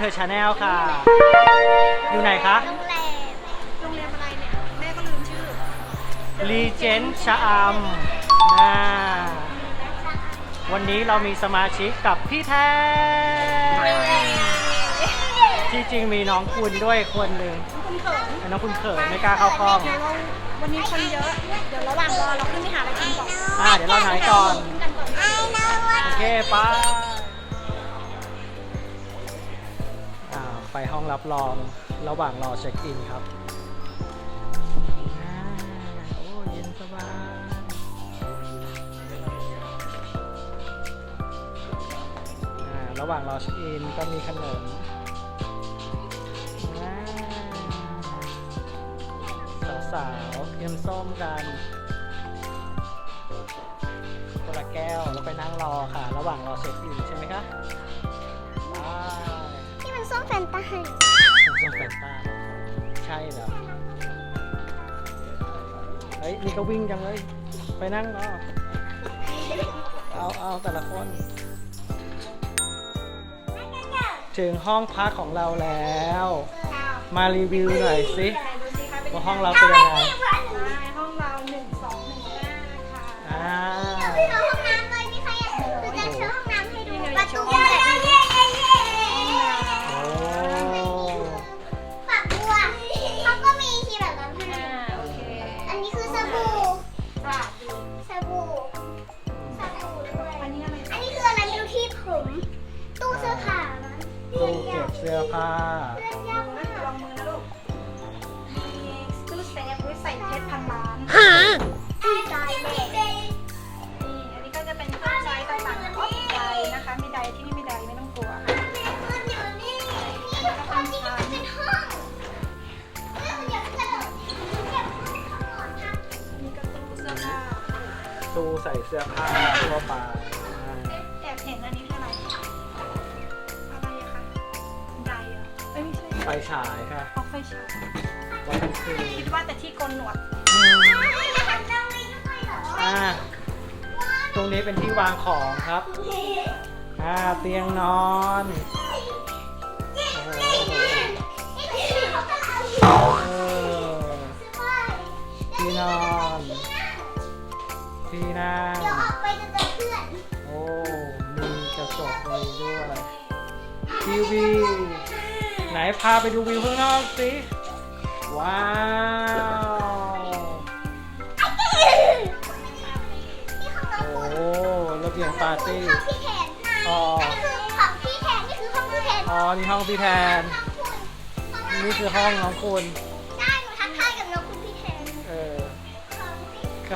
ช่องคุณเธอชาแนลค่ะ อยู่ไหนคะโรงแรมโรงเรียนอะไรเนี่ยแม่ก็ลืมชื่อรีเจนชะอำนะวันนี้เรามีสมาชิกกับพี่แทนที่จริงมีน้องคุณด้วยคนหนึ่งคุณเขินไอ้น้องคุณเขินไม่กล้าเข้ากล้องเดี๋ยวเราวันนี้คนเยอะ เดี๋ยวระหว่างรอเราขึ้นไปหาอะไรกินก่อนอ่าเดี๋ยวเราไหนก่อนกินกันก่อนไอ้น้องว่าโอเคไป ไปห้องรับรองระหว่างรอเช็คอินครับอ่าโอ้เย็นสบายระหว่างรอเช็คอินก็มีขนมอ่าสาวๆเยี่ยมส้มกันคนละแก้วแล้วไปนั่งรอค่ะ ระหว่างรอเช็คอินใช่ไหมคะ ส้มแฟนตาผมส้มแฟนตาใช่เหรอเฮ้ยนี่ก็วิ่งจังเลย ไปนั่งรอเอาเอาแต่ละคนถึงห้องพักของเราแล้ว มารีวิวหน่อยสิว่าห้องเราเป็นยังไง เสื้อผ้าทั่วไปอ่าแอบเห็นอันนี้คืออะไร อะไรอะคะไดร์เหรอเอ้ยไม่ใช่ไฟฉายค่ะออกไฟฉายตอนกลางคืนคิดว่าแต่ที่โกนหนวดอืมทำได้ด้วยเหรออ่าตรงนี้เป็นที่วางของครับอ่าเตียงนอนโอ้โหเออที่นอน ที่นั่งเดี๋ยวออกไปจะเจอเพื่อนโอ้มีกระจกเลยด้วยทีวีไหนพาไปดูวิวข้างนอกสิว้าวนี่ของน้องโอ้คุณระเบียงปาร์ตี้ห้องพี่แทนอ๋อ นี่คือของพี่แทนนี่คือห้องพี่แทนอ๋อนี่ห้องพี่แทน นี่คือห้องน้องคุณ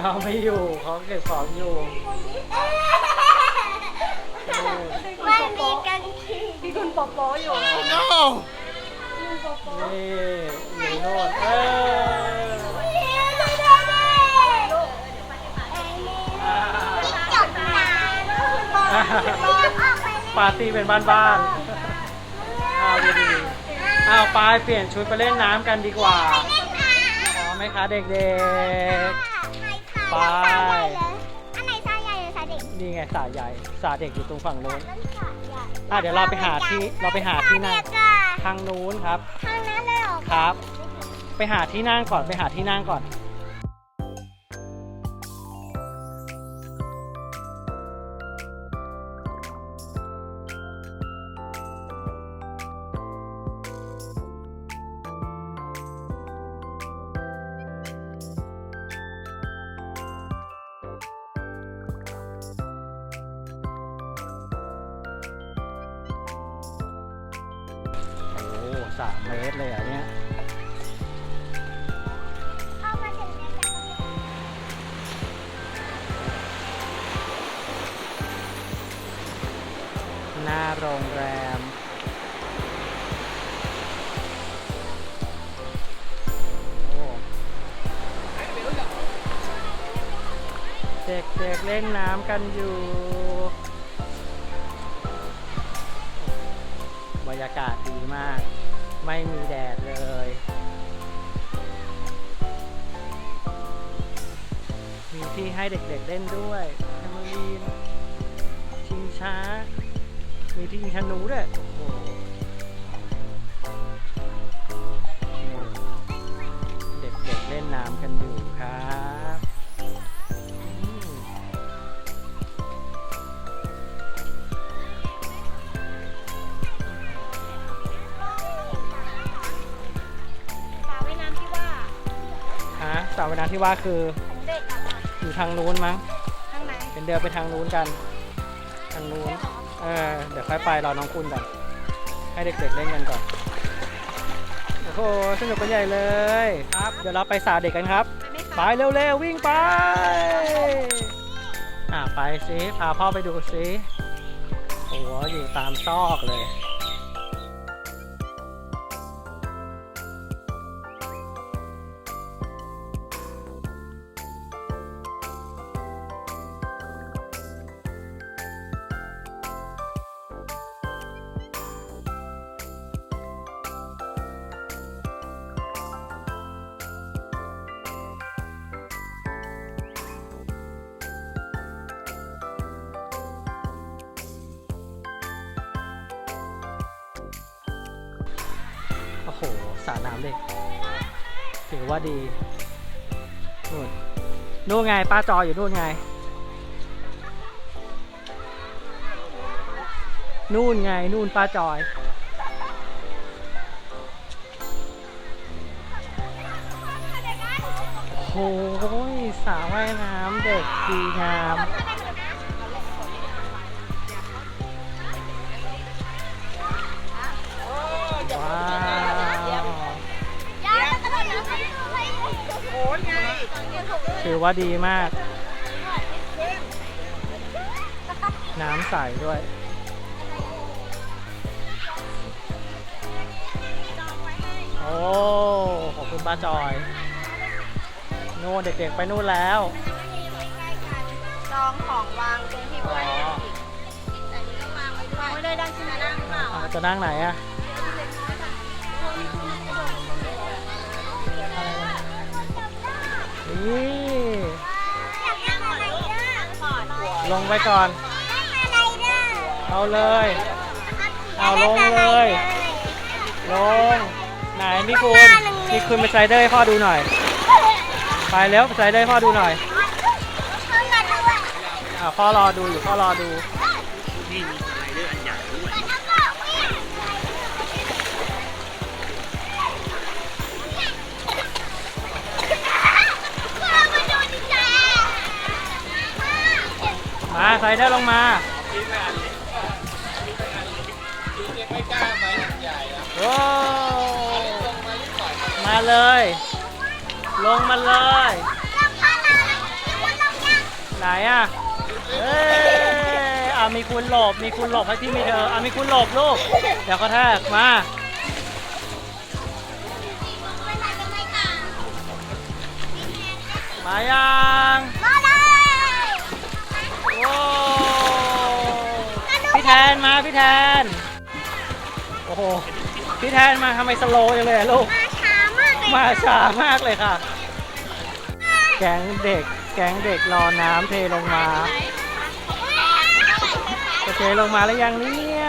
เขาไม่อยู่เขาเก็บของอยู่ไม่มีกันทีพี่คุณโปโป๊อยู่นี่อยู่โน่นเออจบนานปาร์ตี้เป็นบ้านๆอ้าวดีๆอ้าวไปเปลี่ยนชุดไปเล่นน้ำกันดีกว่าพร้อมไหมคะเด็ก ไปอันไหนซาใหญ่หรือซาเด็กๆนี่ไงสาใหญ่สาเด็กอยู่ตรงฝั่งโน้นนั่นซาใหญ่อะเดี๋ยวเราไปหาที่เราไปหาที่นั่งเด็กอะทางนู้นครับ ทางนั้นเลยเหรอครับ ไปหาที่นั่งก่อนไปหาที่นั่งก่อน สามเมตรเลยอะเนี่ยยหน้าโรงแรม โอ้เด็กๆเล่นน้ำกันอยู่ บรรยากาศดีมาก ไม่มีแดดเลย มีที่ให้เด็กๆเล่นด้วยแคมเบอรีนชิงช้า มีที่ยิงชนูด้วด้โหเด็กๆเล่นน้ำกันอยู่ครับ ที่ว่าคือของเด็กอะค่ะอยู่ทางนู้นมั้ง ข้างในเป็นเดินไปทางนู้นกัน ทางนู้น เออ เดี๋ยวค่อยไปรอน้องคุณก่อน ให้เด็กๆเล่นกันก่อน โอ้โห สนุกกันใหญ่เลย ครับ เดี๋ยวเราไปสาเด็กกันครับ ไปไหมไปคะเร็วๆ วิ่งไป อะไปสิพาพ่อไปดูสิโอ้โหอยู่ตามซอกเลย ไงป้าจอยอยู่นู่นไง นู่นไง นู่นป้าจอย โอ้ยสาวว่ายน้ำเด็กดีงาม ถือว่าดีมาก น้ำใสด้วย โอ้ ขอบคุณป้าจอย นู่นเด็กๆไปนู่นแล้ว จองของวางตรงที่อ๋อไว้อีกแต่นี้ก็วางไว้ด้วยวางไว้เลยได้ใช่ไหมนั่งเปล่าอ่าจะนั่งไหนอะนี่ ลงไปก่อนนั่งอะไรเด้อเอาเลย เอาลงเลย ลง ไหนนี่คุณนี่คุณไปสไลเดอร์ให้พ่อดูหน่อย ไปแล้วไปสไลเดอร์ให้พ่อดูหน่อยขึ้นมาด้วยอ่าพ่อรอดูอยู่พ่อรอดู มาสไดอร์ลงมาโอ้มาเลย ลงมาเลย ไหนอะเอ้ยอะมีคุณหลบ มีคุณหลบให้ที่มีเธออะมีคุณหลบลูก เดี๋ยวก็แทกมามายังโอ้ พี่แทนมาพี่แทน โอ้โห พี่แทนมาทำไมสโลว์จังเลยอะลูกมาช้ามากเลยค่ะ แก๊งเด็ก แก๊งเด็กรอน้ำเทลงมา จะเทลงมาแล้วยังเนี่ย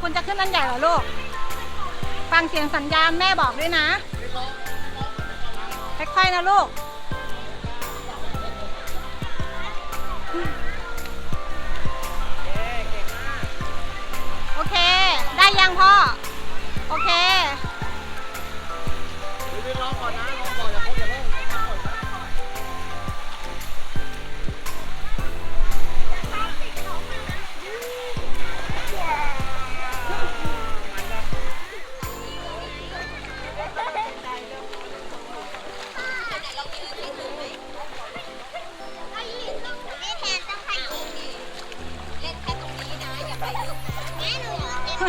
คุณจะขึ้นนั่นใหญ่เหรอลูก ฟังเสียงสัญญาณแม่บอกด้วยนะ ค่อยๆนะลูก โอเค ได้ยังพ่อ โอเค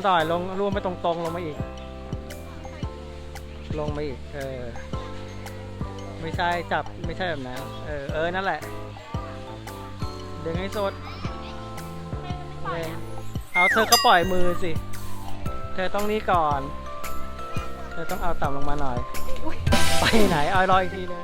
มาหน่อยลงรวมไปตรงๆ ลงมาอีก ลงมาอีก เออ ไม่ใช่จับไม่ใช่แบบนั้น เออ เออ นั่นแหละ ดึงให้สุดเร่งเอาเธอก็ปล่อยมือสิ เธอต้องนี่ก่อน เธอต้องเอาต่ำลงมาหน่อย ไปไหน เอารออีกทีนึง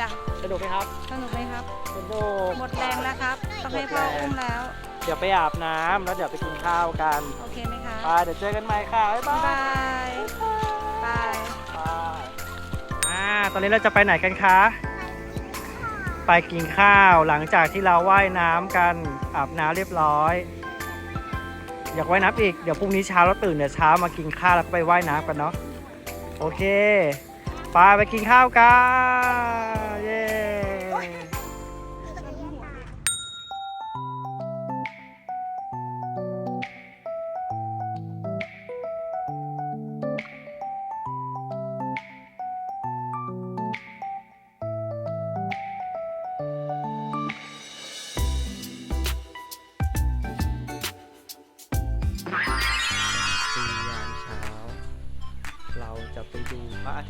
จ้ะสนุกไหมครับสนุกไหมครับ สนุก หมดแรงแล้วครับ ต้องให้พ่ออุ้มแล้ว เดี๋ยวไปอาบน้ำแล้วเดี๋ยวไปกินข้าวกันโอเคไหมคะไปเดี๋ยวเจอกันใหม่ค่ะ บ๊ายบาบ๊ายยบายบาย ไปอ่าตอนนี้เราจะไปไหนกันคะ ไปกินข้าวหลังจากที่เราว่ายน้ำกันอาบน้ำเรียบร้อย อยากว่ายน้ำอีก เดี๋ยวพรุ่งนี้เช้าเราตื่นเดี๋ยวเช้ามากินข้าวแล้วก็ไปว่ายน้ำกันเนาะ โอเค ไปไปกินข้าวกัน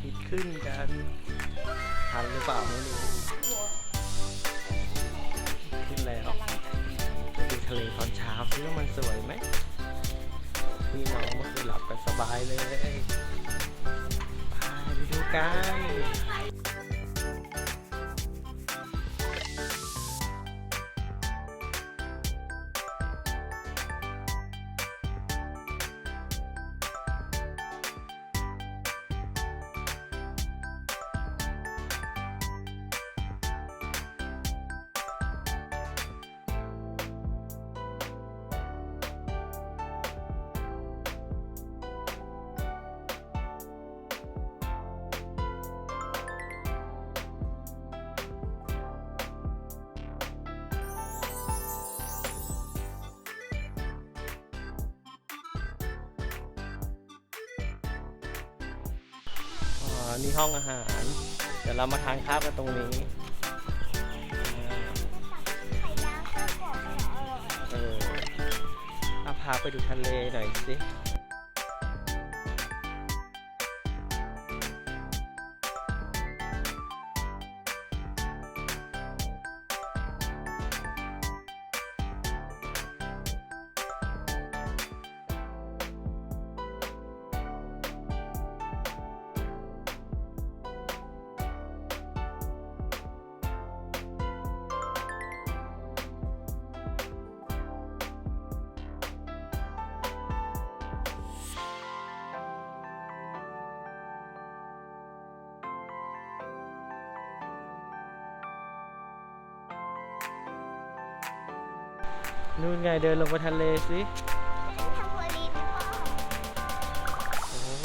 ทิตย์ขึ้นกัน ทันหรือเปล่าไม่รู้ขึ้นแล้วไปดูทะเลตอนเช้าซิว่ามันสวยไหมพี่น้องเมื่อคืนหลับกันสบายเลยไปดูกัน นี่ห้องอาหาร เดี๋ยวเรามาทานข้าวกันตรงนี้เออเอาพาไปดูทะเลหน่อยสิ นู่นไงเดินลงไปทะเลสิไม่ได้ทำหัวลีนพ่อโอ้โห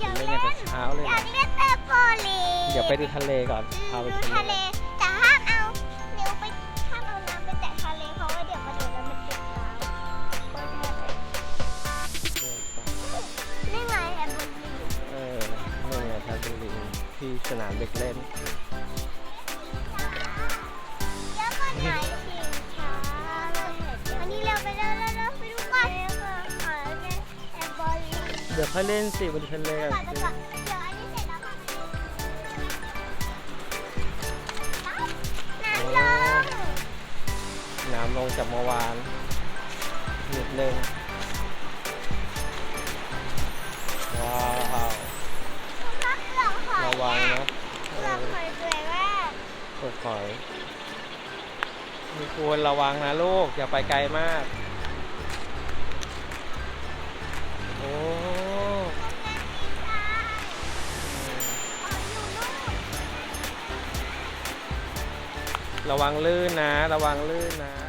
อยากเล่นเล่กันนแต่เช้าเลยอยานะกเล่นแต่โปลีนเดี๋ยวไปดูทะเลก่อนพาไปดูทะทะเลเลแต่ห้ามเอานิ้วไปห้ามเอาน้ำไปแตะทะเลเพราะว่าเดี๋ยวมาโดนแล้วมันเจ็บเท้านี่ไงแอมบูลีเออนี่ไงทะเลที่สนามเด็กเล่น ดี๋ยวค่อยเล่นสิบนทะเลก่ก่ออนนไปสิก่อนเดี๋ยวอันนี้เล้วค่ะน้ำลงน้ำลงจากเมื่อวานนิดนึงว้าวพักเปลือกหอยระวังนะเอเปลือกหอยสวยมากเปิดหอยมีควรระวังนะลูก อย่าไปไกลมาก ระวังลื่นนะ ระวังลื่นนะ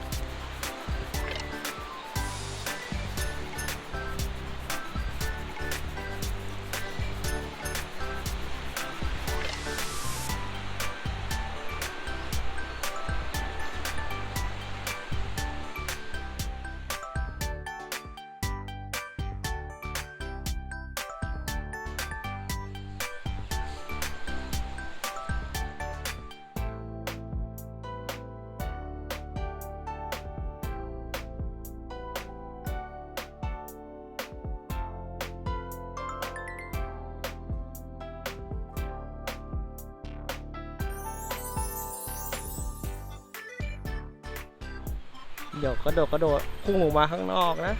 ดี๋ยวกระโดดกระโดดพุ่งออกมาข้างนอกนะ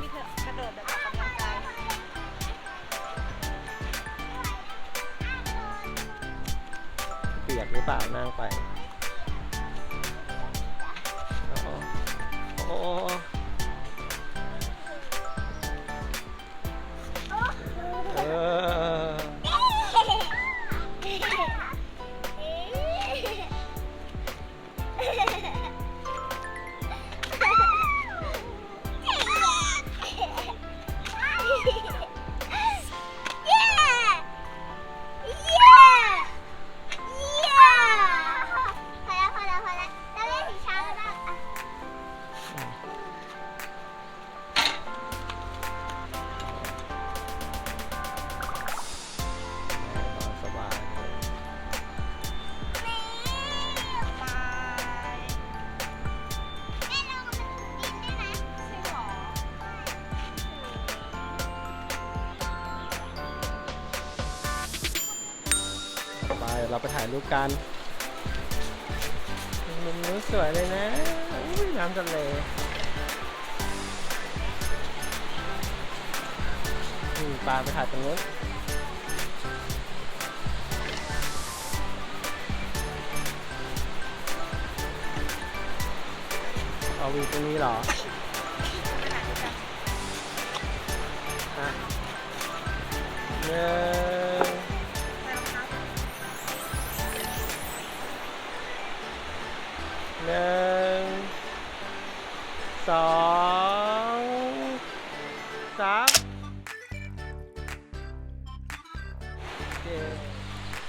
นี่เธอกระโดดแบบออกกำลังกายเปียกหรือเปล่านั่งไป ไปเราไปถ่ายรูปกันมุมนู้นสวยเลยนะอุ้ยน้ำทะเลอืมปลาไปถ่ายตรงนู้นเอาวิวตรงนี้เหรอฮะหนึ่ง หนึ่งสองสาม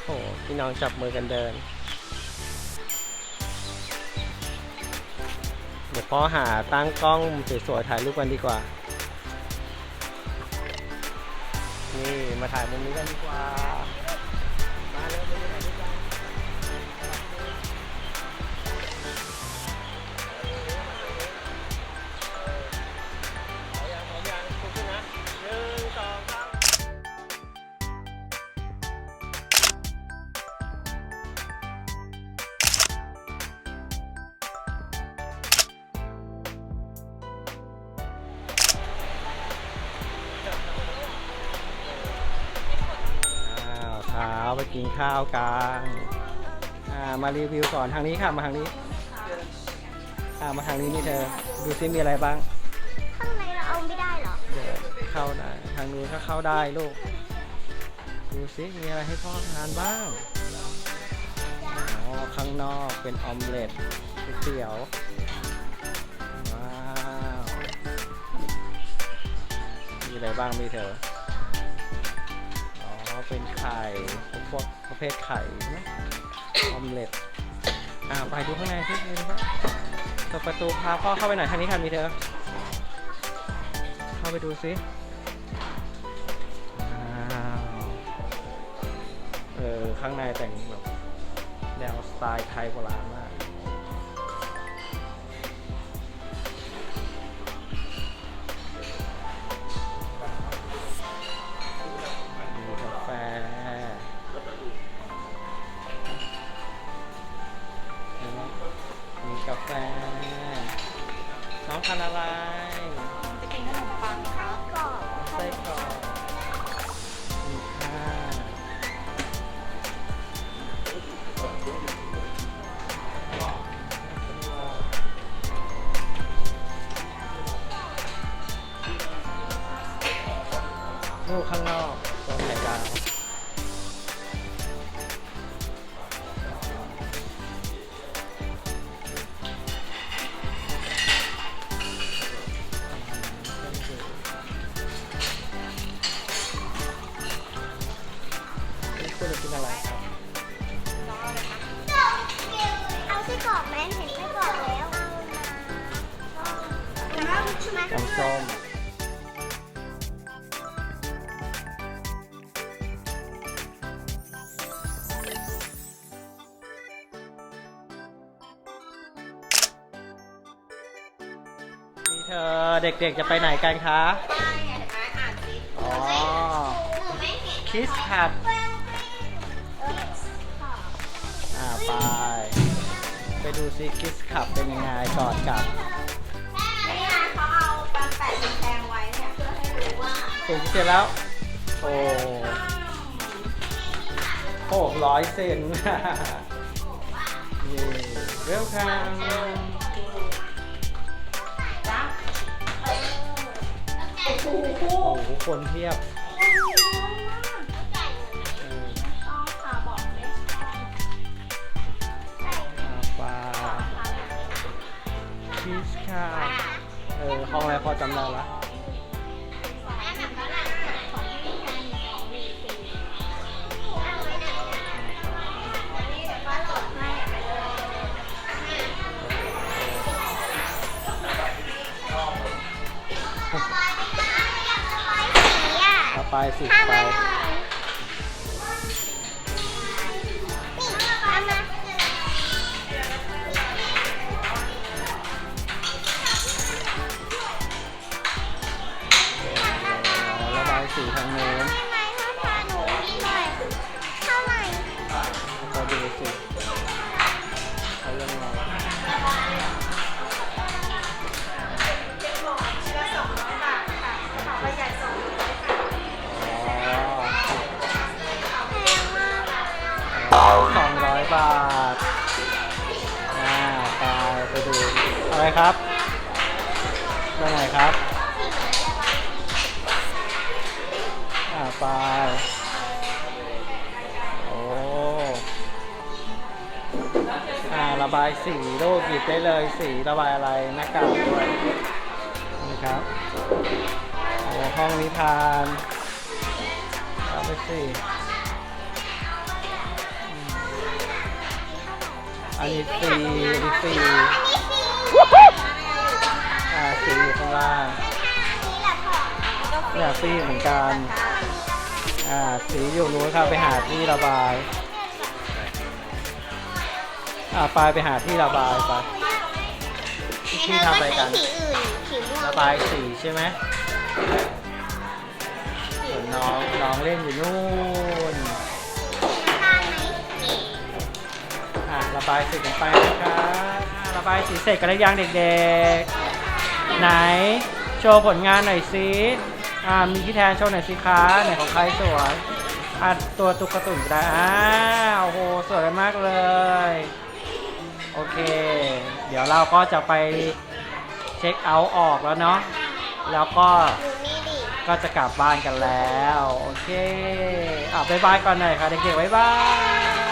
โอ้พี่น้องจับมือกันเดิน เดี๋ยวพ่อหาตั้งกล้องสวยๆถ่ายรูปกันดีกว่า นี่ มาถ่ายมุมนี้กันดีกว่า้าวไปกินข้าวกันอ่ามารีวิวก่อนทางนี้ค่ะมาทางนี้อ่ามาทางนี้นี่เธอ ดูซิมีอะไรบ้าง ข้างในเราเอาไม่ได้เหรอ เดินเข้าได้ทางนู้นก็เข้าได้ลูก ดูสิมีอะไรให้พ่อทานบ้างอ๋อข้างนอกเป็นออมเล็ตก๋วยเตี๋ยวว้าวมีอะไรบ้างมีเธอ ข่พวกประเภทไข่ใช่ไหมออมเล็ตอ่าไปดูข้างในที่นี่นะเปิดประตูพาพ่อเข้าไปหน่อยทางนี้ค่ะมีเธอ เข้าไปดูสิว้าวเออข้างในแต่งแบบแนวสไตล์ไทยโบราณมาก น้อง เธอเด็กๆจะไปไหนกันคะอ๋อคิสคัทอ่าไป ไปดูซิคิสคับเป็นยังไงก่อนกลับนี่ไงเขาเอาการแปะกำแพงไว้เนี่ยเพื่อให้รู้ว่าถึงเสร็จแล้ว โอ้โอ้ร้อยเซนนี่เวลคัม อ้โหโอ้โหคนเพียบเออต้องค่ะบอกเลยอาปลาคิสคับเออห้องอะไรพอจำได้ละ ไปสิไประ บาท อ่าไปไปดู อะไรครับไปไหนครับ อ่าไปโอ้อ่าระบายสีลูกหยิบได้เลยสีระบายอะไรหน้ากากด้วยนี่ครับโอ้ห้องนิทานเอาไปสิ อันนี้สีอันนี้สีอ่าสีอยู่ข้างล่างเนี่ยสีเหมือนกัน อ่าสีอยู่นู้นครับไปหาที่ระบาย อ่าไปไปหาที่ระบายไปที่ทำอะไรกัน ระบายสีใช่ไหมส่วนน้องน้องเล่นอยู่นู่น ระบายสีกันไปนะครับระบายสีเสร็จกันแล้วยังเด็กๆ ไหนโชว์ผลงานหน่อยสิอ่ามีพี่แทนโชว์หน่อยสิคะไหนของใครสวยอะตัวตุ๊กตาตุ่นก็ได้อ้าวโอ้โหสวยมากเลย โอเค เดี๋ยวเราก็จะไปเช็คเอาท์ออกแล้วเนาะแล้วก็ก็จะกลับบ้านกันแล้ว โอเคอะบายบายก่อนหน่อยค่ะเด็กๆบายบาย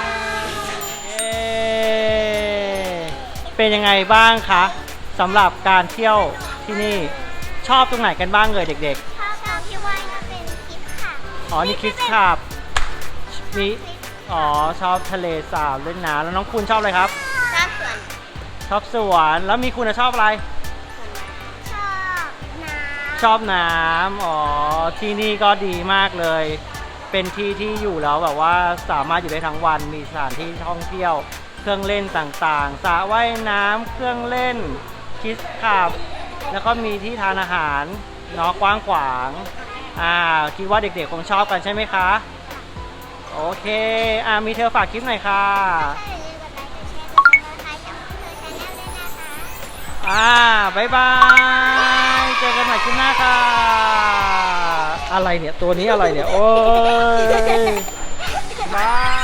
เป็นยังไงบ้างคะสำหรับการเที่ยวที่นี่ชอบตรงไหนกันบ้างเลยเด็กชอบตรงที่ว่ายน้ำเป็นคิดค่ะๆ อ๋อนี่คิดขับนี่อ๋อชอบทะเลสาบเล่นน้ำแล้วน้องคุณชอบอะไรครับ ชอบสวนชอบสวนแล้วมีคุณอะชอบอะไร ชอบน้ชอบน้ำอ๋อที่นี่ก็ดีมากเลย เป็นที่ที่อยู่แล้วแบบว่าสามารถอยู่ได้ทั้งวันมีสถานที่ท่องเที่ยวเค รื่องเล่นต่างๆสระว่ายน้ำเครื่องเล่นคิสคับ แล้วก็มีที่ทานอาหารเนาะกว้างขวางอ่าคิดว่าเด็กๆคงชอบกันใช่ไหมคะ โอเคอ่ามีเธอฝากคลิปหน่อยค่ะอ่าบายนะคะอ่าบายบายเจอกันใหม่คลิปหน้าค่ะ อะไรเนี่ย ตัวนี้อะไรเนี่ย โอ้ยบาย